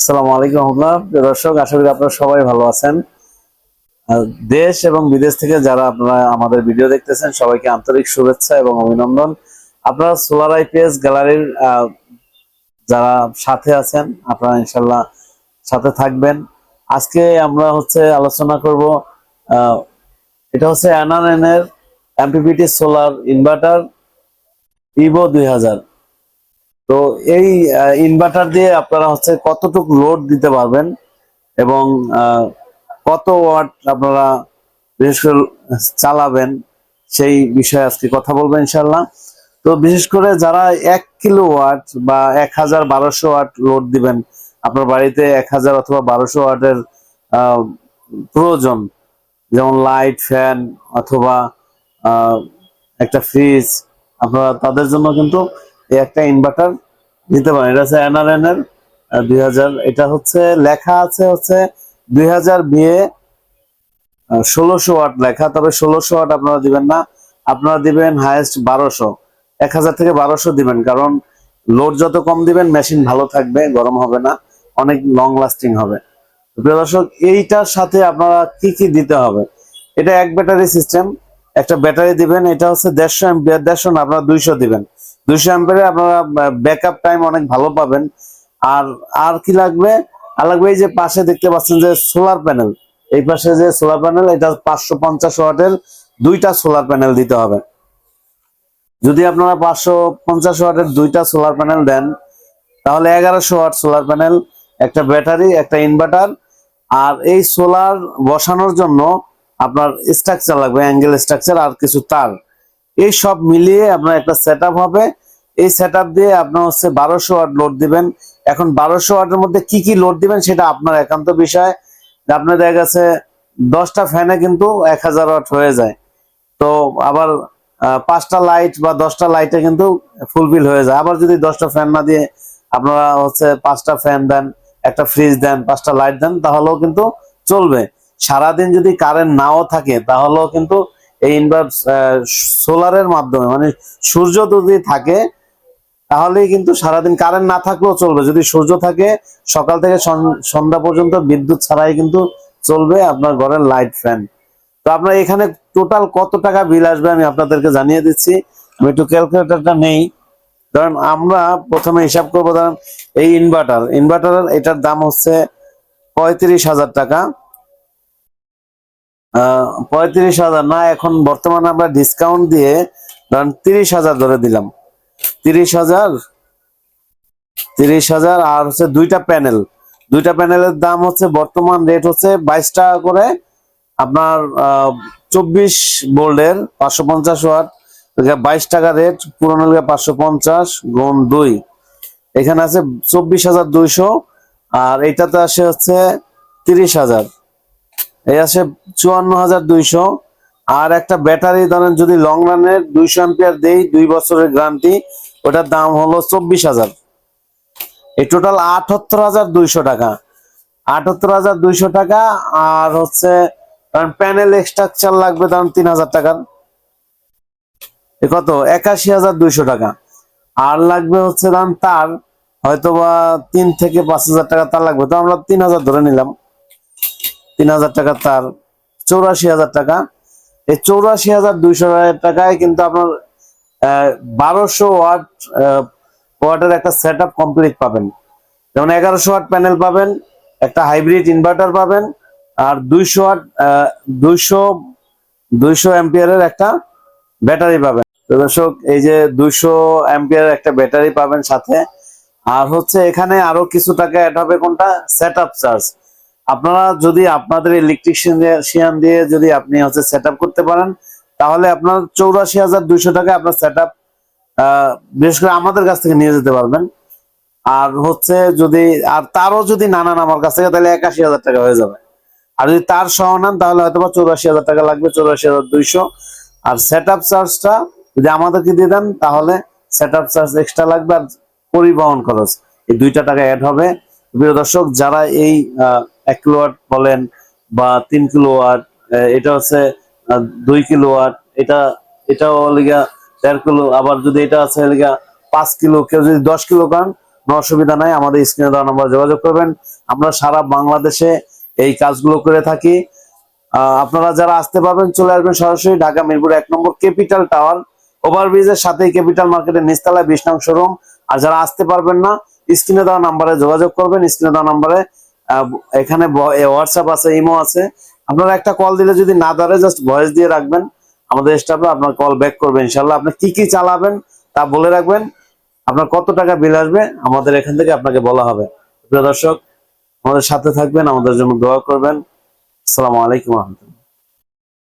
আসসালামু আলাইকুম রহমতুল্লাহ। দর্শক, আশা করি আপনারা সবাই ভালো আছেন। দেশ এবং বিদেশ থেকে যারা আপনারা আমাদের ভিডিও দেখতেছেন, সবাইকে আন্তরিক শুভেচ্ছা এবং অভিনন্দন। আপনারা সোলার আইপিএস গ্যালারির যারা সাথে আছেন, আপনারা ইনশাল্লাহ সাথে থাকবেন। আজকে আমরা হচ্ছে আলোচনা করব এটা হচ্ছে এনআরএন এর এমপিপিটি সোলার ইনভার্টার ইভো দুই হাজার। তো এই ইনভার্টার দিয়ে আপনারা হচ্ছে কতটুকু লোড দিতে পারবেন এবং কত ওয়াট আপনারা বিশেষ করে চালাবেন সেই বিষয়ে আজকে কথা বলব ইনশাল্লাহ তো বিশেষ করে যারা এক কিলো ওয়াট বা এক হাজার বারোশো ওয়াট লোড দিবেন, আপনার বাড়িতে এক হাজার অথবা বারোশো ওয়াটের প্রয়োজন, যেমন লাইট ফ্যান অথবা একটা ফ্রিজ আপনারা তাদের জন্য কিন্তু একটা ইনভার্টার নিতে পারেন। এটা হচ্ছে এনআরএন এর এটা হচ্ছে লেখা আছে হচ্ছে দুই হাজার বিয়ে ষোলোশো ওয়াট লেখা, তবে ষোলোশো ওয়াট আপনারা দিবেন না। আপনারা দিবেন হাইয়েস্ট বারোশো। এক হাজার থেকে বারোশো দিবেন, কারণ লোড যত কম দিবেন মেশিন ভালো থাকবে, গরম হবে না, অনেক লং লাস্টিং হবে। প্রিয় দর্শক, এইটার সাথে আপনারা কি কি দিতে হবে? এটা এক ব্যাটারি সিস্টেম একটা ব্যাটারি দিবেন, এটা হচ্ছে দেড়শো এম্পিয়ার দেড়শো না, আপনারা দুইশো দিবেন। দুইশো এম্পিয়ারে আপনারা ব্যাকআপ টাইম অনেক ভালো পাবেন। আর আর কি লাগবে? আর লাগবে এই যে পাশে দেখতে পাচ্ছেন যে সোলার প্যানেল এই পাশে যে সোলার প্যানেল এটা পাঁচশো পঞ্চাশ ওয়াটের দুইটা সোলার প্যানেল দিতে হবে। যদি আপনারা পাঁচশো পঞ্চাশ ওয়াটের দুইটা সোলার প্যানেল দেন, তাহলে এগারোশো ওয়াট সোলার প্যানেল একটা ব্যাটারি একটা ইনভার্টার আর এই সোলার বসানোর জন্য আপনার স্ট্রাকচার লাগবে অ্যাঙ্গেল স্ট্রাকচার আর কিছু তার। এই সব মিলিয়ে আপনার একটা সেট হবে। এই সেট দিয়ে আপনার হচ্ছে বারোশো ওয়াট লোড দিবেন। এখন বারোশো ওয়াটের মধ্যে কি কি লোড দিবেন সেটা আপনার একান্ত বিষয়। আপনার দেখা গেছে, দশটা ফ্যানে কিন্তু এক হাজার ওয়াট হয়ে যায়। তো আবার পাঁচটা লাইট বা দশটা লাইটে কিন্তু ফুলফিল হয়ে যায়। আবার যদি দশটা ফ্যান না দিয়ে আপনারা হচ্ছে পাঁচটা ফ্যান দেন, একটা ফ্রিজ দেন, পাঁচটা লাইট দেন, তাহলেও কিন্তু চলবে। সারাদিন যদি কারেন্ট নাও থাকে, তাহলেও কিন্তু এই ইনভার্ট সোলারের মাধ্যমে মানে সূর্য যদি থাকে, তাহলেই কিন্তু সারাদিন কারেন্ট না থাকলেও চলবে। যদি সূর্য থাকে, সকাল থেকে সন্ধ্যা পর্যন্ত বিদ্যুৎ ছাড়াই কিন্তু চলবে আপনার ঘরের লাইট ফ্যান তো আপনার এখানে টোটাল কত টাকা বিল আসবে আমি আপনাদেরকে জানিয়ে দিচ্ছি। আমি একটু ক্যালকুলেটারটা নেই। ধরেন আমরা প্রথমে হিসাব করব, ধরেন এই ইনভার্টার ইনভার্টার এটার দাম হচ্ছে পঁয়ত্রিশ হাজার টাকা। পঁয়ত্রিশ হাজার। না, এখন বর্তমানে আমরা ডিসকাউন্ট দিয়ে ধরেন তিরিশ হাজার ধরে দিলাম। তিরিশ হাজার তিরিশ হাজার আর হচ্ছে দুইটা প্যানেল দুইটা প্যানেলের দাম হচ্ছে, বর্তমান রেট হচ্ছে বাইশ টাকা করে। আপনার চব্বিশ বোল্ডের পাঁচশো পঞ্চাশ ওয়াট। বাইশ টাকা রেট পুরোনো পাঁচশো পঞ্চাশ, গুণ দুই। এখানে আছে চব্বিশ হাজার দুইশো, আর এইটাতে আসে হচ্ছে তিরিশ হাজার। এই আছে চুয়ান্ন হাজার দুইশো। আর একটা ব্যাটারি ধরেন যদি লং রানের দুইশো অ্যাম্পিয়ার দেই, দুই বছরের গ্যারান্টি ওটার দাম হলো চব্বিশ হাজার। এই টোটাল আটাত্তর হাজার দুইশো টাকা। আটাত্তর হাজার দুইশো টাকা, আর হচ্ছে প্যানেল এক্সট্রাকচার লাগবে ধরেন তিন হাজার টাকার। কত? একাশি হাজার দুইশো টাকা। আর লাগবে হচ্ছে ধরেন তার হয়তো বা তিন থেকে পাঁচ হাজার টাকা তার লাগবে। তো আমরা তিন হাজার ধরে নিলাম। তিন হাজার টাকা তার। চৌরাশি হাজার টাকা। এই চৌরাশি হাজার দুইশো টাকায় কিন্তু আপনার বারোশো ওয়াট ওয়াটের একটা সেট আপ কমপ্লিট পাবেন। যেমন এগারোশো ওয়াট প্যানেল পাবেন, একটা হাইব্রিড ইনভার্টার পাবেন, আর দুইশো ওয়াট দুইশো দুইশো অ্যাম্পিয়ারের একটা ব্যাটারি পাবেন। দর্শক, এই যে দুইশো অ্যাম্পিয়ারের একটা ব্যাটারি পাবেন সাথে। আর হচ্ছে এখানে আরও কিছু টাকা অ্যাড হবে কোনটা? Set up charge. আপনারা যদি আপনাদের ইলেকট্রিশিয়ান দিয়ে যদি আপনি হচ্ছে সেট করতে পারেন, তাহলে আপনার চৌরাশি হাজার দুইশো টাকা আপনার সেট আপ বিশেষ করে আমাদের কাছ থেকে নিয়ে যেতে পারবেন। আর হচ্ছে যদি, আর তারও যদি না নেন আমার কাছ থেকে, তাহলে একাশি হাজার টাকা হয়ে যাবে। আর যদি তার সহ নেন, তাহলে হয়তো বা চৌরাশি হাজার টাকা লাগবে, চৌরাশি হাজার দুইশো। আর সেট আপ চার্জটা যদি আমাদেরকে দিয়ে দেন, তাহলে সেট আপ চার্জ এক্সট্রা লাগবে আর পরিবহন খরচ। এই দুইটা টাকা অ্যাড হবে। প্রিয় দর্শক, যারা এই এক কিলোয়াট বলেন বা তিন কিলো ওয়াট এটা হচ্ছে দুই কিলো ওয়াট এটা, এটাও লিগা দেড় কিলো, আবার যদি এটা আছে লিগা পাঁচ কিলো, কেউ যদি দশ কিলো খান কোনো অসুবিধা নাই, আমাদের স্ক্রিনে দেওয়া নম্বরে যোগাযোগ করবেন। আমরা সারা বাংলাদেশে এই কাজগুলো করে থাকি। আপনারা যারা আসতে পারবেন, চলে আসবেন সরাসরি ঢাকা মিরপুর এক নম্বর ক্যাপিটাল টাওয়ার। ওভারব্রিজের সাথেই ক্যাপিটাল মার্কেটের নিচতলায় বিশ নং শোরুম। আর যারা আসতে পারবেন না, স্ক্রিনে দেওয়া নাম্বারে যোগাযোগ করবেন, স্ক্রিনে দেওয়া নাম্বারে এখানে হোয়াটসঅ্যাপ আছে ইমো আছে। আপনারা একটা কল দিলে যদি না ধরে জাস্ট ভয়েস দিয়ে রাখবেন। আমাদের স্টাফরা আপনার কল ব্যাক করবে ইনশাল্লাহ আপনি কি কি চালাবেন, তা বলে রাখবেন। আপনার কত টাকা বিল আসবে, আমাদের এখান থেকে আপনাকে বলা হবে। প্রিয় দর্শক, আমাদের সাথে থাকবেন, আমাদের জন্য দোয়া করবেন। আসসালামু আলাইকুম রহমতুল্লাহ।